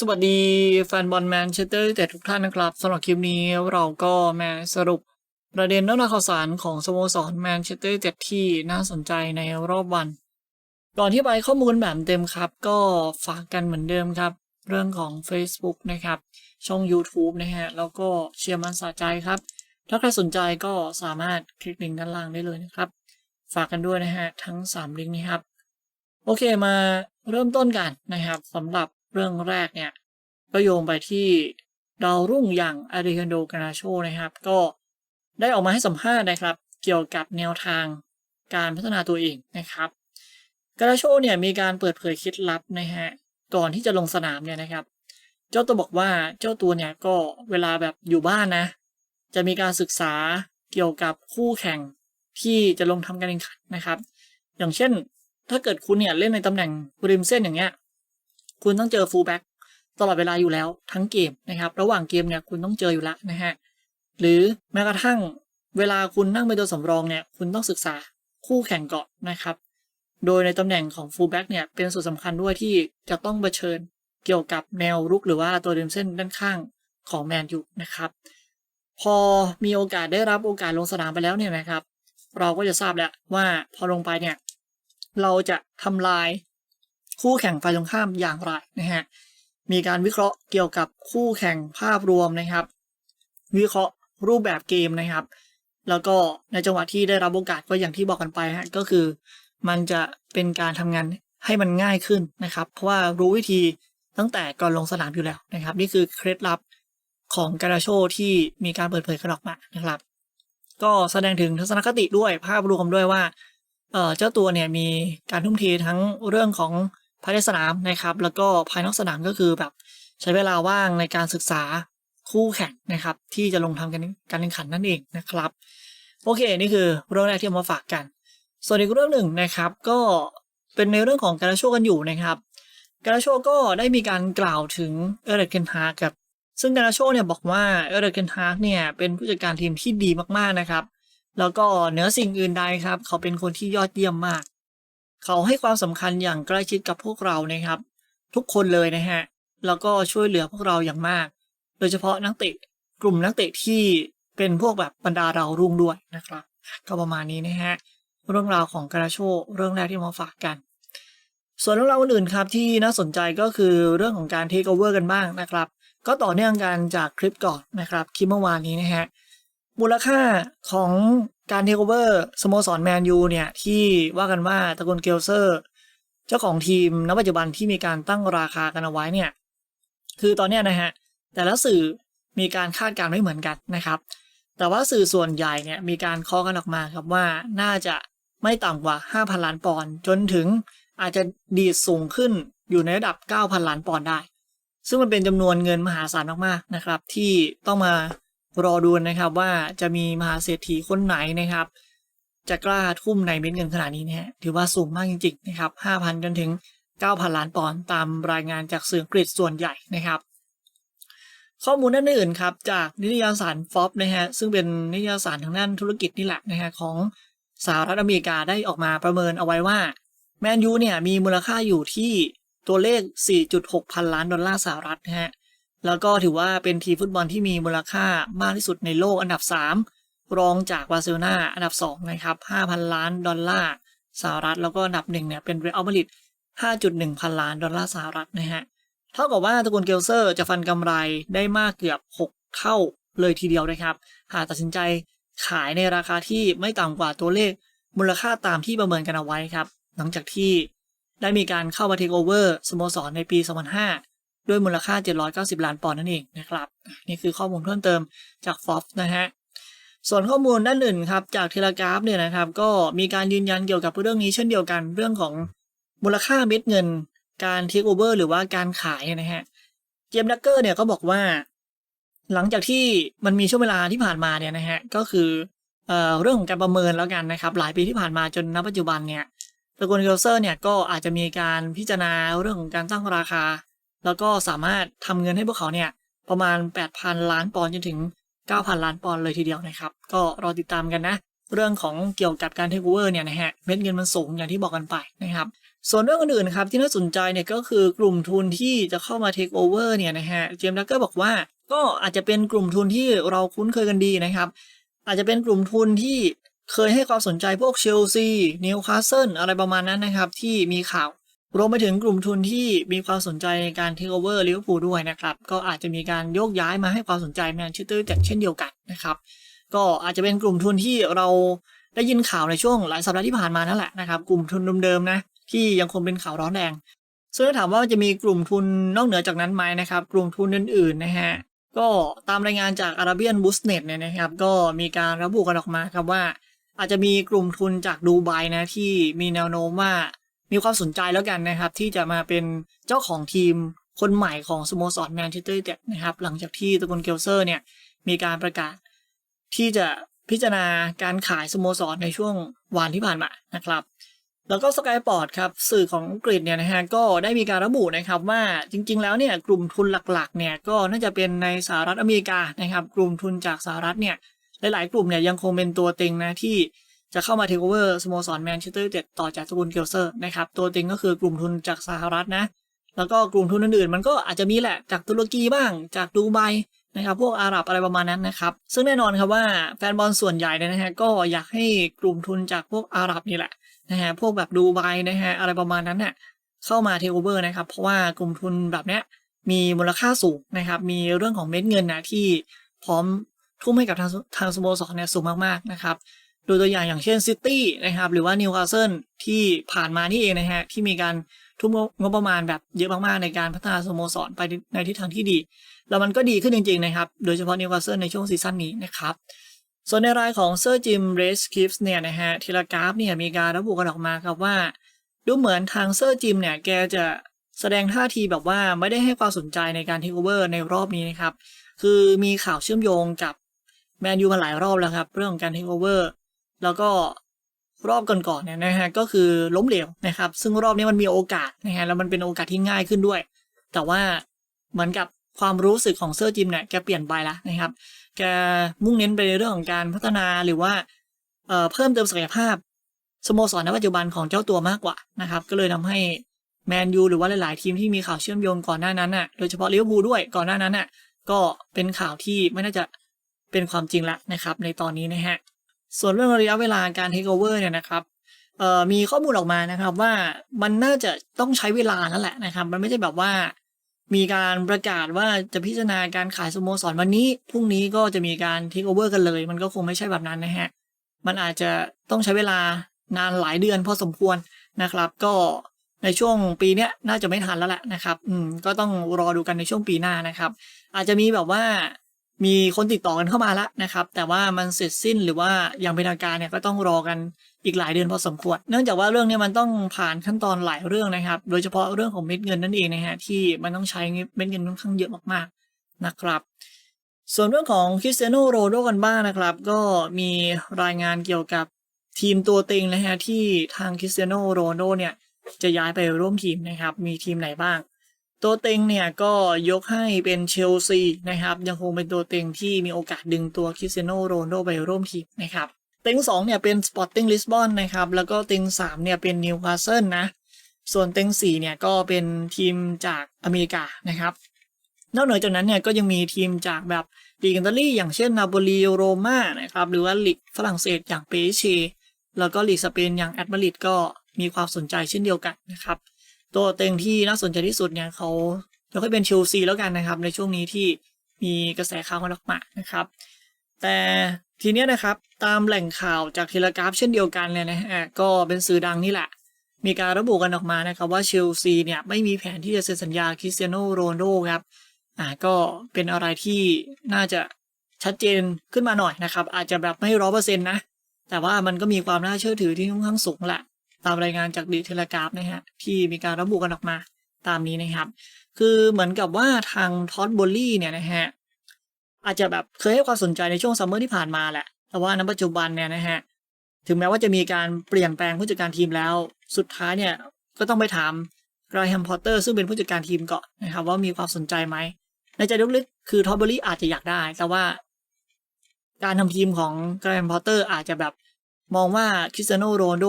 สวัสดีแฟนบอลแมนเชสเตอร์แต่ทุกท่านนะครับสำหรับคลิปนี้เราก็มาสรุปประเด็นเรื่องราวข่าวสารของสโมสรแมนเชสเตอร์เจ็ดที่น่าสนใจในรอบวัน ก่อนที่ไปข้อมูลแบบเต็มครับ ก็ฝากกันเหมือนเดิมครับ เรื่องของ Facebook นะครับ ช่อง YouTube นะฮะ แล้วก็เชียร์มันสะใจครับ ถ้าใครสนใจก็สามารถคลิกลิงก์ด้านล่างได้เลยนะครับ ฝากกันด้วยนะฮะทั้ง 3 ลิงก์นี้ครับโอเคมาเริ่มต้นกันนะครับสำหรับ เรื่องแรกเนี่ย ก็โยงไปที่ดาวรุ่งอย่างอาริคันโดกานาโชนะครับ ก็ได้ออกมาให้สัมภาษณ์นะครับ เกี่ยวกับแนวทางการพัฒนาตัวเองนะครับกานาโชเนี่ยมีการเปิดเผยเคล็ดลับนะฮะก่อนที่จะลงสนามเนี่ยนะครับ เจ้าตัวบอกว่าเจ้าตัวเนี่ยก็เวลาแบบอยู่บ้านนะ จะมีการศึกษาเกี่ยวกับคู่แข่งที่จะลงทำการแข่งขันนะครับ อย่างเช่น ถ้าเกิดคุณเนี่ยเล่นในตำแหน่งริมเส้นอย่างเงี้ย คุณต้องเจอฟูลแบ็กตลอดเวลาอยู่แล้วทั้งเกมนะครับ ระหว่างเกมเนี่ยคุณต้องเจออยู่แล้วนะฮะหรือแม้กระทั่งเวลาคุณนั่งเป็นตัวสำรองเนี่ยคุณต้องศึกษาคู่แข่งก่อนนะครับ โดยในตำแหน่งของฟูลแบ็กเนี่ยเป็นส่วนสำคัญด้วยที่จะต้องเผชิญเกี่ยวกับแนวรุกหรือว่าตัวริมเส้นด้านข้างของแมนยูนะครับ พอมีโอกาสได้รับโอกาสลงสนามไปแล้วเนี่ยนะครับ เราก็จะทราบแล้วว่าพอลงไปเนี่ยเราจะทำลาย คู่แข่งฝ่ายตรงข้ามอย่างไรนะฮะมีการวิเคราะห์เกี่ยวกับคู่แข่งภาพรวมนะครับ วิเคราะห์รูปแบบเกมนะครับ แล้วก็ในจังหวะที่ได้รับโอกาสก็อย่างที่บอกกันไปฮะก็คือ มันจะเป็นการทำงานให้มันง่ายขึ้นนะครับ เพราะว่ารู้วิธีตั้งแต่ก่อนลงสนามอยู่แล้วนะครับ นี่คือเคล็ดลับของการาโชที่มีการเปิดเผยกันออกมานะครับ ก็แสดงถึงทัศนคติด้วยภาพรวมด้วยว่าเออเจ้าตัวเนี่ยมีการทุ่มเททั้งเรื่องของ ภายในสนามนะครับ แล้วก็ภายนอกสนามก็คือแบบใช้เวลาว่างในการศึกษาคู่แข่งนะครับ ที่จะลงทำการการแข่งขันนั่นเองนะครับ โอเค นี่คือเรื่องแรกที่มาฝากกัน ส่วนอีกเรื่องหนึ่งนะครับ ก็เป็นในเรื่องของการาโชกันอยู่นะครับการาโชก็ได้มีการกล่าวถึงเอเรกเคนฮาร์กับซึ่งการาโชเนี่ยบอกว่าเอเรกเคนฮาร์เนี่ยเป็นผู้จัดการทีมที่ดีมากๆนะครับ แล้วก็เหนือสิ่งอื่นใดครับ เขาเป็นคนที่ยอดเยี่ยมมาก เขาให้ความสำคัญอย่างใกล้ชิดกับพวกเรานะครับ ทุกคนเลยนะฮะแล้วก็ช่วยเหลือพวกเราอย่างมาก โดยเฉพาะนักเตะกลุ่มนักเตะที่เป็นพวกแบบบรรดาเรารุ่งด้วยนะครับ ก็ประมาณนี้นะฮะเรื่องราวของกราโชเรื่องแรกที่มาฝากกัน ส่วนเรื่องราวอื่นครับที่น่าสนใจก็คือเรื่องของการเทคโอเวอร์กันบ้างนะครับ ก็ต่อเนื่องกันจากคลิปก่อนนะครับคลิปเมื่อวานนี้นะฮะมูลค่าของ การเทคโอเวอร์สโมสรแมนยูเนี่ยที่ว่ากันว่าตะกูลเกลเซอร์ เจ้าของทีมณปัจจุบันที่มีการตั้งราคากันเอาไว้เนี่ยคือตอนนี้นะฮะแต่ละสื่อมีการคาดการณ์ไม่เหมือนกันนะครับ แต่ว่าสื่อส่วนใหญ่เนี่ยมีการเคาะกันออกมาครับว่าน่าจะไม่ต่ำกว่า 5,000 ล้านปอนด์จนถึงอาจจะดีดสูงขึ้นอยู่ในระดับ 9,000 ล้านปอนด์ได้ ซึ่งมันเป็นจำนวนเงินมหาศาลมากๆนะครับ ที่ต้องมา รอดูนะครับว่าจะมีมหาเศรษฐีคนไหนนะครับ จะกล้าทุ่มในเม็ดเงินขนาดนี้นะฮะถือว่าสูงมากจริงๆนะครับ5,000 จนถึง 9,000 ล้านปอนด์ตามรายงานจากสื่ออังกฤษส่วนใหญ่นะครับ ข้อมูลด้านอื่นครับจากนิตยสารฟอบนะฮะซึ่งเป็นนิตยสารทางด้านธุรกิจนี่แหละนะฮะของสหรัฐอเมริกาได้ออกมาประเมินเอาไว้ว่าแมนยูเนี่ยมีมูลค่าอยู่ที่ตัวเลข 4.6 พันล้านดอลลาร์สหรัฐนะฮะ แล้วก็ถือว่าเป็นทีมฟุตบอลที่มีมูลค่ามากที่สุดในโลกอันดับ 3 รองจากบาร์เซโลนาอันดับ 2 นะครับ 5,000 ล้านดอลลาร์สหรัฐ แล้วก็อันดับหนึ่งเนี่ยเป็นเรอัลมาดริด5.1 พันล้านดอลลาร์สหรัฐนะฮะ เท่ากับว่าตระกูลเกลเซอร์จะฟันกำไรได้มากเกือบ 6 เท่าเลยทีเดียวนะครับ หากตัดสินใจขายในราคาที่ไม่ต่ำกว่าตัวเลขมูลค่าตามที่ประเมินกันเอาไว้ครับ หลังจากที่ได้มีการเข้ามาเทคโอเวอร์สโมสรในปี 2005 ด้วยมูลค่า 790 ล้านปอนด์นั่นเองนะครับ นี่คือข้อมูลเพิ่มเติมจากฟอฟนะฮะส่วนข้อมูลด้านอื่นครับจากเทเลกราฟเนี่ยนะครับก็มีการยืนยันเกี่ยวกับเรื่องนี้เช่นเดียวกันเรื่องของมูลค่าเม็ดเงิน การเทคโอเวอร์หรือว่าการขายนะฮะเจมส์ดักเกอร์เนี่ยก็บอกว่า หลังจากที่มันมีช่วงเวลาที่ผ่านมาเนี่ยนะฮะก็คือเอ่อเรื่องของการประเมินแล้วกันนะครับ หลายปีที่ผ่านมาจนณปัจจุบันเนี่ยตระกูลเกลเซอร์เนี่ยก็อาจจะมีการพิจารณาเรื่องของการตั้งราคา แล้วก็สามารถทำเงินให้พวกเขาเนี่ยประมาณ 8,000 ล้านปอนด์จนถึง 9,000 ล้านปอนด์เลยทีเดียวนะครับ ก็รอติดตามกันนะ เรื่องของเกี่ยวกับการเทคโอเวอร์เนี่ยนะฮะเม็ดเงินมันสูงอย่างที่บอกกันไปนะครับ ส่วนเรื่องอื่นๆครับที่น่าสนใจเนี่ยก็คือกลุ่มทุนที่จะเข้ามาเทคโอเวอร์เนี่ยนะฮะเจมส์ดักเกอร์บอกว่าก็อาจจะเป็นกลุ่มทุนที่เราคุ้นเคยกันดีนะครับ อาจจะเป็นกลุ่มทุนที่เคยให้ความสนใจพวกเชลซีนิวคาสเซิลอะไรประมาณนั้นนะครับ ที่มีข่าว รวมไปถึงกลุ่มทุนที่มีความสนใจในการเทคโอเวอร์ลิเวอร์พูลด้วยนะครับ ก็อาจจะมีการโยกย้ายมาให้ความสนใจแมนเชสเตอร์ยูไนเต็ดเช่นเดียวกันนะครับ ก็อาจจะเป็นกลุ่มทุนที่เราได้ยินข่าวในช่วงหลายสัปดาห์ที่ผ่านมานั่นแหละนะครับ กลุ่มทุนเดิมๆนะที่ยังคงเป็นข่าวร้อนแรงซึ่งถ้าถามว่าจะมีกลุ่มทุนนอกเหนือจากนั้นไหมนะครับ กลุ่มทุนอื่นๆนะฮะก็ตามรายงานจาก Arabian b u s n e t เนี่ยนะครับ ก็มีการระบุกันออกมาครับว่า อาจจะมีกลุ่มทุนจากดูไบนะที่มีแนวโน้มว่า มีความสนใจแล้วกันนะครับ ที่จะมาเป็นเจ้าของทีมคนใหม่ของสโมสรแมนเชสเตอร์ยูไนเต็ดนะครับ หลังจากที่ตะกูลเกลเซอร์เนี่ยมีการประกาศที่จะพิจารณาการขายสโมสรในช่วงวันที่ผ่านมานะครับ แล้วก็สกายปอร์ตครับสื่อของอังกฤษเนี่ยนะฮะก็ได้มีการระบุนะครับว่าจริง ๆ แล้วเนี่ยกลุ่มทุนหลักๆเนี่ยก็น่าจะเป็นในสหรัฐอเมริกานะครับ กลุ่มทุนจากสหรัฐเนี่ยหลายๆ กลุ่มเนี่ยยังคงเป็นตัวเต็งนะที่ จะเข้ามาเทคโอเวอร์สโมสรแมนเชสเตอร์ยูไนเต็ดต่อจากตระกูลเกลเซอร์นะครับตัวเต็งก็คือกลุ่มทุนจากสหรัฐนะ แล้วก็กลุ่มทุนอื่นๆ มันก็อาจจะมีแหละจากตุรกีบ้าง จากดูไบนะครับพวกอาหรับอะไรประมาณนั้นนะครับ ซึ่งแน่นอนครับว่าแฟนบอลส่วนใหญ่เนี่ยนะฮะก็อยากให้กลุ่มทุนจากพวกอาหรับนี่แหละนะฮะพวกแบบดูไบนะฮะอะไรประมาณนั้นเนี่ยเข้ามาเทคโอเวอร์นะครับเพราะว่ากลุ่มทุนแบบเนี้ยมีมูลค่าสูงนะครับ มีเรื่องของเม็ดเงินนะที่พร้อมทุ่มให้กับทางทางสโมสรเนี่ยสูงมากๆนะครับ ดูตัวอย่างอย่างเช่นซิตี้นะครับหรือว่านิวคาสเซิลที่ผ่านมานี่เองนะฮะที่มีการทุ่มงบประมาณแบบเยอะมากๆในการพัฒนาสโมสรไปในทิศทางที่ดี แล้วมันก็ดีขึ้นจริง ๆ นะครับ โดยเฉพาะนิวคาสเซิลในช่วงซีซั่นนี้นะครับ ส่วนในรายของเซอร์จิมเรสคิฟส์เนี่ยนะฮะทีละกราฟเนี่ยมีการระบุกันออกมาครับว่า ดูเหมือนทางเซอร์จิมเนี่ยแกจะแสดงท่าทีแบบว่าไม่ได้ให้ความสนใจในการเทคโอเวอร์ในรอบนี้นะครับคือมีข่าวเชื่อมโยงกับแมนยูมาหลายรอบแล้วครับ เรื่องการเทคโอเวอร์ แล้วก็รอบก่อนๆเนี่ยนะฮะก็คือล้มเหลวนะครับ ซึ่งรอบนี้มันมีโอกาสนะฮะแล้วมันเป็นโอกาสที่ง่ายขึ้นด้วย แต่ว่าเหมือนกับความรู้สึกของเซอร์จิมเนี่ยแกเปลี่ยนไปแล้วนะครับแกมุ่งเน้นไปในเรื่องของการพัฒนาหรือว่าเอ่อเพิ่มเติมศักยภาพสโมสรในปัจจุบันของเจ้าตัวมากกว่านะครับ ก็เลยทำให้แมนยูหรือว่าหลาย ๆ ทีมที่มีข่าวเชื่อมโยงก่อนหน้านั้นน่ะโดยเฉพาะลิเวอร์พูลด้วยก่อนหน้านั้นน่ะก็เป็นข่าวที่ไม่น่าจะเป็นความจริงละนะครับ ในตอนนี้นะฮะ ส่วนเรื่องระยะเวลาการเทคโอเวอร์เนี่ยนะครับเอ่อมีข้อมูลออกมานะครับว่ามันน่าจะต้องใช้เวลานั่นแหละนะครับ มันไม่ใช่แบบว่ามีการประกาศว่าจะพิจารณาการขายสโมสรวันนี้พรุ่งนี้ก็จะมีการเทคโอเวอร์กันเลย มันก็คงไม่ใช่แบบนั้นนะฮะมันอาจจะต้องใช้เวลานานหลายเดือนพอสมควรนะครับ ก็ในช่วงปีเนี้ยน่าจะไม่ทันแล้วแหละนะครับ อืมก็ต้องรอดูกันในช่วงปีหน้านะครับ อาจจะมีแบบว่า มีคนติดต่อกันเข้ามาแล้วนะครับ แต่ว่ามันเสร็จสิ้นหรือว่าอย่างเป็นทางการเนี่ยก็ต้องรอกันอีกหลายเดือนพอสมควร เนื่องจากว่าเรื่องนี้มันต้องผ่านขั้นตอนหลายเรื่องนะครับ โดยเฉพาะเรื่องของเม็ดเงินนั่นเองนะฮะที่มันต้องใช้เม็ดเงินค่อนข้างเยอะมากๆนะครับ ส่วนเรื่องของคริสเตียโนโรโดกันบ้างนะครับ ก็มีรายงานเกี่ยวกับทีมตัวเต็งนะฮะที่ทางคริสเตียโนโรโดเนี่ยจะย้ายไปร่วมทีมนะครับ มีทีมไหนบ้าง ตัวเต็งเนี่ยก็ยกให้เป็นเชลซีนะครับยังคงเป็นตัวเต็งที่มีโอกาสดึงตัวคริสเตียโนโรนโดไปร่วมทีมนะครับเต็งสองเนี่ยเป็นสปอร์ติ้งลิสบอนนะครับแล้วก็เต็งสามเนี่ยเป็นนิวคาสเซิลนะส่วนเต็งสี่เนี่ยก็เป็นทีมจากอเมริกานะครับนอกเหนือจากนั้นเนี่ยก็ยังมีทีมจากแบบลีกอิตาลีอย่างเช่นนาโปลีโรม่านะครับหรือว่าลีกฝรั่งเศสอย่างเปเชแล้วก็ลีกสเปนอย่างแอตมาดริดก็มีความสนใจเช่นเดียวกันนะครับ ตัวเต็งที่น่าสนใจที่สุดเนี่ยเขายกให้เป็นเชลซีแล้วกันนะครับ ในช่วงนี้ที่มีกระแสข่าวมันออกมานะครับ แต่ทีเนี้ยนะครับตามแหล่งข่าวจากเทเลกราฟเช่นเดียวกันเลยนะฮะก็เป็นสื่อดังนี่แหละ มีการระบุกันออกมานะครับว่าเชลซีเนี่ยไม่มีแผนที่จะเซ็นสัญญาคริสเตียโนโรนโดครับอ่าก็เป็นอะไรที่น่าจะชัดเจนขึ้นมาหน่อยนะครับ อาจจะแบบไม่ร้อเปอร์เซ็นต์นะ แต่ว่ามันก็มีความน่าเชื่อถือที่ค่อนข้างสูงแหละ ตามรายงานจากดีเทเลกราฟนะฮะที่มีการระบุกันออกมาตามนี้นะครับ คือเหมือนกับว่าทางท็อตบอลลี่เนี่ยนะฮะอาจจะแบบเคยให้ความสนใจในช่วงซัมเมอร์ที่ผ่านมาแหละ แต่ว่าณปัจจุบันเนี่ยนะฮะถึงแม้ว่าจะมีการเปลี่ยนแปลงผู้จัดการทีมแล้ว สุดท้ายเนี่ยก็ต้องไปถามกรแฮมพอตเตอร์ซึ่งเป็นผู้จัดการทีมก่อนนะครับว่ามีความสนใจไหมในใจลึกๆคือทอปเบอรี่อาจจะอยากได้ แต่ว่า การทำทีมของแกรนพอตเตอร์อาจจะแบบ มองว่าคริสเตียโนโรนโด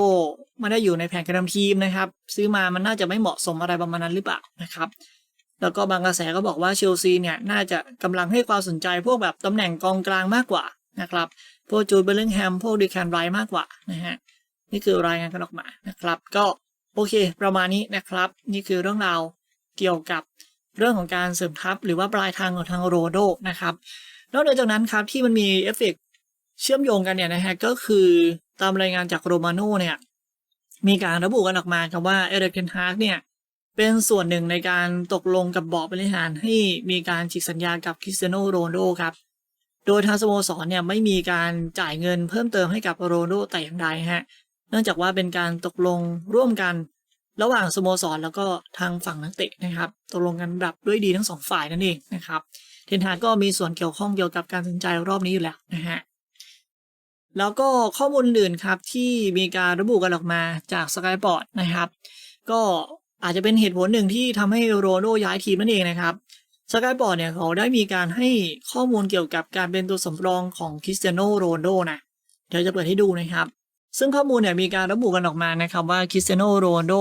ไม่ได้อยู่ในแผนการทำทีมนะครับ ซื้อมามันน่าจะไม่เหมาะสมอะไรประมาณนั้นหรือเปล่านะครับแล้วก็บางกระแสก็บอกว่าเชลซีเนี่ยน่าจะกำลังให้ความสนใจพวกแบบตำแหน่งกองกลางมากกว่านะครับพวกจูดเบลลิงแฮมพวกดีแคนไรมากกว่านะฮะนี่คือรายงานกันออกมานะครับ ก็โอเค ประมาณนี้นะครับ นี่คือเรื่องราวเกี่ยวกับเรื่องของการเสริมทัพ หรือว่าปลายทางของทางโรโดนะครับนอกจากนั้นครับที่มันมีเอฟเฟกต์เชื่อมโยงกันเนี่ยนะฮะก็คือ ตามรายงานจากโรมาโน่เนี่ยมีการระบุกันออกมาครับว่าเอเดเคนฮาร์กเนี่ยเป็นส่วนหนึ่งในการตกลงกับบอร์ดบริหารให้มีการฉีกสัญญากับคริสเตียโนโรนโดครับ โดยทางสโมสรเนี่ยไม่มีการจ่ายเงินเพิ่มเติมให้กับโรนโดแต่อย่างใดฮะเนื่องจากว่าเป็นการตกลงร่วมกันระหว่างสโมสรแล้วก็ทางฝั่งนักเตะนะครับตกลงกันแบบด้วยดีทั้งสองฝ่ายนั่นเองนะครับเทนฮากก็มีส่วนเกี่ยวข้องเกี่ยวกับการตัดสินใจรอบนี้อยู่แล้วนะฮะ แล้วก็ข้อมูลอื่นครับที่มีการระบุกันออกมาจากสกายบอร์ดนะครับ ก็อาจจะเป็นเหตุผลหนึ่งที่ทำให้โรนโดย้ายทีมนั่นเองนะครับสกายบอร์ดเนี่ยเขาได้มีการให้ข้อมูลเกี่ยวกับการเป็นตัวสำรองของคริสเตียโนโรนโดนะเดี๋ยวจะเปิดให้ดูนะครับ ซึ่งข้อมูลเนี่ยมีการระบุกันออกมานะครับว่าคริสเตียโนโรนโด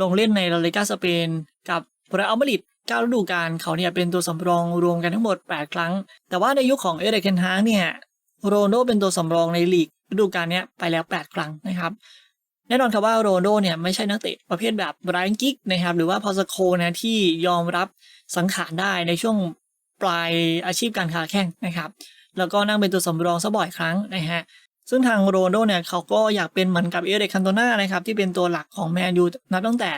ลงเล่นในลาลิกาสเปนกับเรอัลมาดริด9ฤดูกาลเขาเนี่ยเป็นตัวสำรองรวมกันทั้งหมด 8 ครั้ง แต่ว่าในยุคของเอเดเคนฮางเนี่ย โรนโดเป็นตัวสำรองในลีกฤดูกาลนี้ไปแล้ว 8 ครั้งนะครับแน่นอนครับว่าโรนโดเนี่ยไม่ใช่นักเตะประเภทแบบไบรอันกิกนะครับหรือว่าพอสโคนะที่ยอมรับสังขารได้ในช่วงปลายอาชีพการค้าแข่งนะครับแล้วก็นั่งเป็นตัวสำรองซะบ่อยครั้งนะฮะซึ่งทางโรนโดเนี่ยเขาก็อยากเป็นเหมือนกับเอเดคันโตนานะครับที่เป็นตัวหลักของแมนยูนับตั้งแต่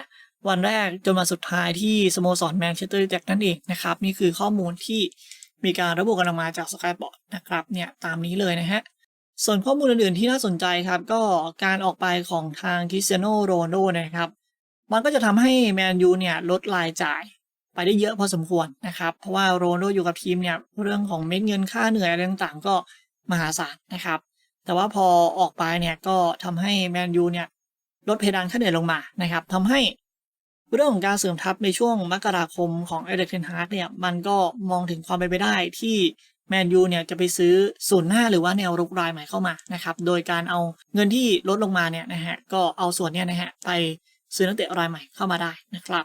วันแรกจนมาสุดท้ายที่สโมสรแมนเชสเตอร์ยูไนเต็ดนั่นเองนะครับนี่คือข้อมูลที่ มีการระบุกันออกมาจากสกายบอร์ดนะครับเนี่ยตามนี้เลยนะฮะส่วนข้อมูลอื่นๆที่น่าสนใจครับ ก็การออกไปของทางคริสเตียโนโรนโดนะครับ มันก็จะทำให้แมนยูเนี่ยลดรายจ่ายไปได้เยอะพอสมควรนะครับ เพราะว่าโรนโดอยู่กับทีมเนี่ยเรื่องของเม็ดเงินค่าเหนื่อยอะไรต่างๆ ก็มหาศาลนะครับ แต่ว่าพอออกไปเนี่ยก็ทำให้แมนยูเนี่ยลดเพดานค่าเหนื่อยลงมานะครับทำให้ เรื่องของการเสริมทัพในช่วงมกราคมของเอเดกเทนฮาร์กเนี่ยมันก็มองถึงความเป็นไปได้ที่แมนยูเนี่ยจะไปซื้อศูนย์หน้าหรือว่าแนวรุกรายใหม่เข้ามานะครับโดยการเอาเงินที่ลดลงมาเนี่ยนะฮะก็เอาส่วนเนี้ยนะฮะไปซื้อนักเตะรายใหม่เข้ามาได้นะครับ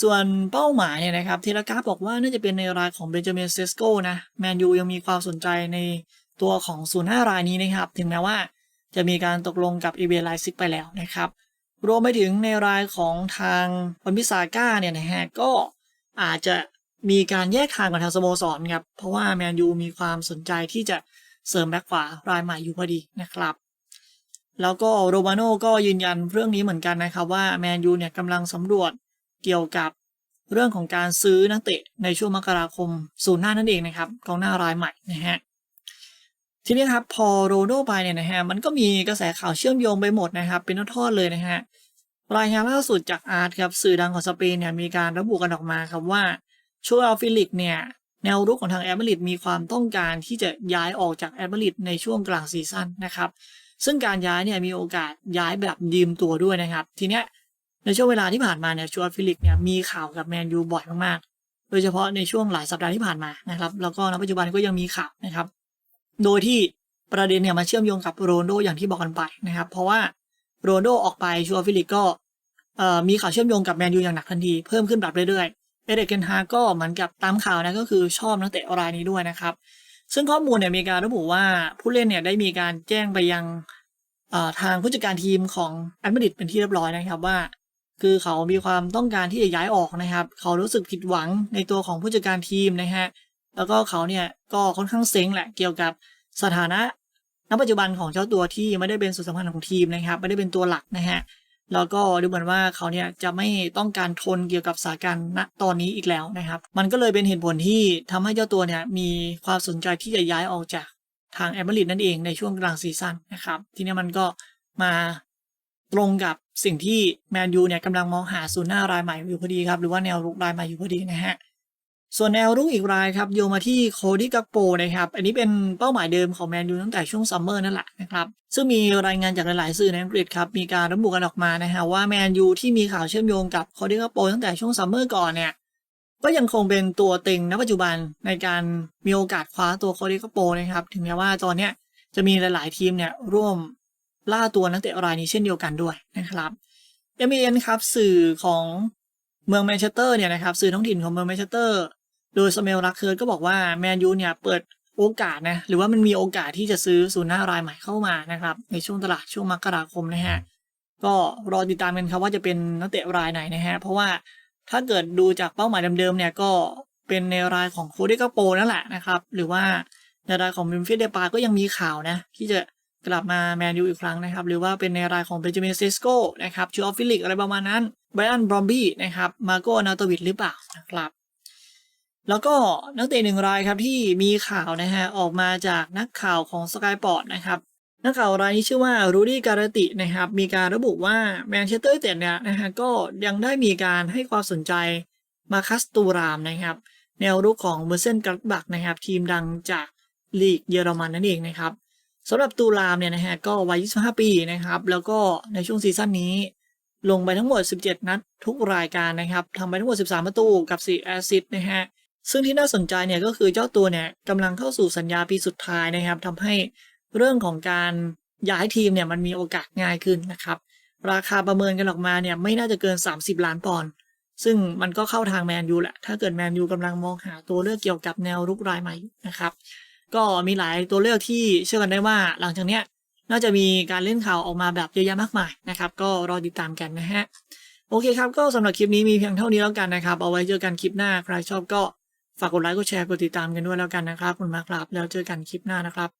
ส่วนเป้าหมายเนี่ยนะครับเทเลกราบอกว่าน่าจะเป็นในรายของเบนจามินเซสโกนะแมนยูยังมีความสนใจในตัวของศูนย์ห้ารายนี้นะครับ ถึงแม้ว่าจะมีการตกลงกับอีเบไลซิกไปแล้วนะครับ รวมไปถึงในรายของทางวันพิซาก้าเนี่ยนะฮะก็อาจจะมีการแยกทางกับทางสโมสรครับ เพราะว่าแมนยูมีความสนใจที่จะเสริมแบ็คขวารายใหม่อยู่พอดีนะครับ แล้วก็โรมาโน่ก็ยืนยันเรื่องนี้เหมือนกันนะครับว่าแมนยูเนี่ยกำลังสำรวจเกี่ยวกับเรื่องของการซื้อนักเตะในช่วงมกราคมศูนย์หน้านั่นเองนะครับกองหน้ารายใหม่นะฮะ ทีนี้ครับพอโรนัลโดไปเนี่ยนะฮะมันก็มีกระแสข่าวเชื่อมโยงไปหมดนะครับ เป็นทอดเลยนะฮะรายงานล่าสุดจากอาร์ตครับสื่อดังของสเปนเนี่ยมีการระบุกันออกมาครับว่าชัวอัลฟิลิกเนี่ยแนวรุกของทางแอตมาดริมีความต้องการที่จะย้ายออกจากแอตมาดริดในช่วงกลางซีซั่นนะครับซึ่งการย้ายเนี่ยมีโอกาสย้ายแบบยืมตัวด้วยนะครับ ทีเนี้ยในช่วงเวลาที่ผ่านมาเนี่ยชัวฟิลิกเนี่ยมีข่าวกับแมนยูบ่อยมากๆ โดยเฉพาะในช่วงหลายสัปดาห์ที่ผ่านมานะครับ แล้วก็ณปัจจุบันก็ยังมีข่าวนะครับ โดยที่ประเด็นเนี่ยมาเชื่อมโยงกับโรนโดอย่างที่บอกกันไปนะครับ เพราะว่าโรนโดออกไปชัวฟิลิกก็มีข่าวเชื่อมโยงกับแมนยูอย่างหนักทันที เพิ่มขึ้นแบบเรื่อยๆเอเดกเกนฮาก็เหมือนกับตามข่าวนะก็คือชอบนักเตะรายนี้ด้วยนะครับ ซึ่งข้อมูลเนี่ยมีการระบุว่าผู้เล่นเนี่ยได้มีการแจ้งไปยังทางผู้จัดการทีมของแอตมาดริดเป็นที่เรียบร้อยนะครับว่า คือเขามีความต้องการที่จะย้ายออกนะครับ เขารู้สึกผิดหวังในตัวของผู้จัดการทีมนะฮะ แล้วก็เขาเนี่ยก็ค่อนข้างเซ็งแหละเกี่ยวกับสถานะณปัจจุบันของเจ้าตัวที่ไม่ได้เป็นส่วนสำคัญของทีมนะครับ ไม่ได้เป็นตัวหลักนะฮะแล้วก็ดูเหมือนว่าเขาเนี่ยจะไม่ต้องการทนเกี่ยวกับสถานการณ์ณตอนนี้อีกแล้วนะครับ มันก็เลยเป็นเหตุผลที่ทำให้เจ้าตัวเนี่ยมีความสนใจที่จะย้ายออกจากทางแอมเบริดนั่นเองในช่วงกลางซีซั่นนะครับ ทีนี้มันก็มาตรงกับสิ่งที่แมนยูเนี่ยกำลังมองหาศูนย์หน้ารายใหม่อยู่พอดีครับ หรือว่าแนวรุกรายใหม่อยู่พอดีนะฮะ ส่วนแนวรุกอีกรายครับโยมาที่โคดี้กักโปนะครับ อันนี้เป็นเป้าหมายเดิมของแมนยูตั้งแต่ช่วงซัมเมอร์นั่นแหละนะครับ ซึ่งมีรายงานจากหลายๆสื่อในอังกฤษครับ มีการระบุกันออกมานะฮะว่าแมนยูที่มีข่าวเชื่อมโยงกับโคดี้กักโปตั้งแต่ช่วงซัมเมอร์ก่อนเนี่ย ก็ยังคงเป็นตัวเต็งณปัจจุบันในการมีโอกาสคว้าตัวโคดี้กักโปนะครับ ถึงแม้ว่าตอนเนี้ยจะมีหลาย ๆ ทีมเนี่ยร่วมล่าตัวนักเตะรายนี้เช่นเดียวกันด้วยนะครับ MBN ครับสื่อของเมืองแมนเชสเตอร์เนี่ยนะครับสื่อท้องถิ่นของเมืองแมนเชสเตอร์ โดยสเมลรักเคิร์ดก็บอกว่าแมนยูเนี่ยเปิดโอกาสนะหรือว่ามันมีโอกาสที่จะซื้อศูนย์หน้ารายใหม่เข้ามานะครับในช่วงตลาดช่วงมกราคมนะฮะก็รอติดตามกันครับว่าจะเป็นนักเตะรายไหนนะฮะเพราะว่าถ้าเกิดดูจากเป้าหมายเดิมๆเนี่ยก็เป็นในรายของโคเดกาโปนั่นแหละนะครับหรือว่าในรายของมิมฟิสเดปาก็ยังมีข่าวนะที่จะกลับมาแมนยูอีกครั้งนะครับ หรือว่าเป็นในรายของเบนจามินเซสโกนะครับชูออฟฟิลิกอะไรประมาณนั้นไบรอันบรอมบี้นะครับมาโกนาโตวิดหรือเปล่านะครับ แล้วก็นักเตะหนึ่งรายครับที่มีข่าวนะฮะออกมาจากนักข่าวของสกายปอร์ตนะครับนักข่าวรายนี้ชื่อว่ารูดี้การตินะครับมีการระบุว่าแมนเชสเตอร์ยูไนเต็ดเนี่ยนะฮะก็ยังได้มีการให้ความสนใจมาคัสตูรามนะครับ แนวรุกของเบอร์เซนกัตบักนะครับ ทีมดังจากลีกเยอรมันนั่นเองนะครับสำหรับตูรามเนี่ยนะฮะก็วัย 25 ปีนะครับ แล้วก็ในช่วงซีซั่นนี้ ลงไปทั้งหมด 17 นัดทุกรายการนะครับทำไปทั้งหมด 13 ประตูกับ 4 แอสซิสต์นะฮะ ซึ่งที่น่าสนใจเนี่ยก็คือเจ้าตัวเนี่ยกำลังเข้าสู่สัญญาปีสุดท้ายนะครับทำให้เรื่องของการย้ายทีมเนี่ยมันมีโอกาสง่ายขึ้นนะครับ ราคาประเมินกันออกมาเนี่ยไม่น่าจะเกิน 30 ล้านปอนด์ซึ่งมันก็เข้าทางแมนยูแหละ ถ้าเกิดแมนยูกำลังมองหาตัวเลือกเกี่ยวกับแนวรุกรายใหม่นะครับ ก็มีหลายตัวเลือกที่เชื่อกันได้ว่าหลังจากเนี้ยน่าจะมีการเล่นข่าวออกมาแบบเยอะแยะมากมายนะครับ ก็รอติดตามกันนะฮะ โอเคครับ ก็สำหรับคลิปนี้มีเพียงเท่านี้แล้วกันนะครับ เอาไว้เจอกันคลิปหน้า ใครชอบก็ ฝากกดไลค์กดแชร์กดติดตามกันด้วยแล้วกันนะครับขอบคุณมากครับ แล้วเจอกันคลิปหน้านะครับ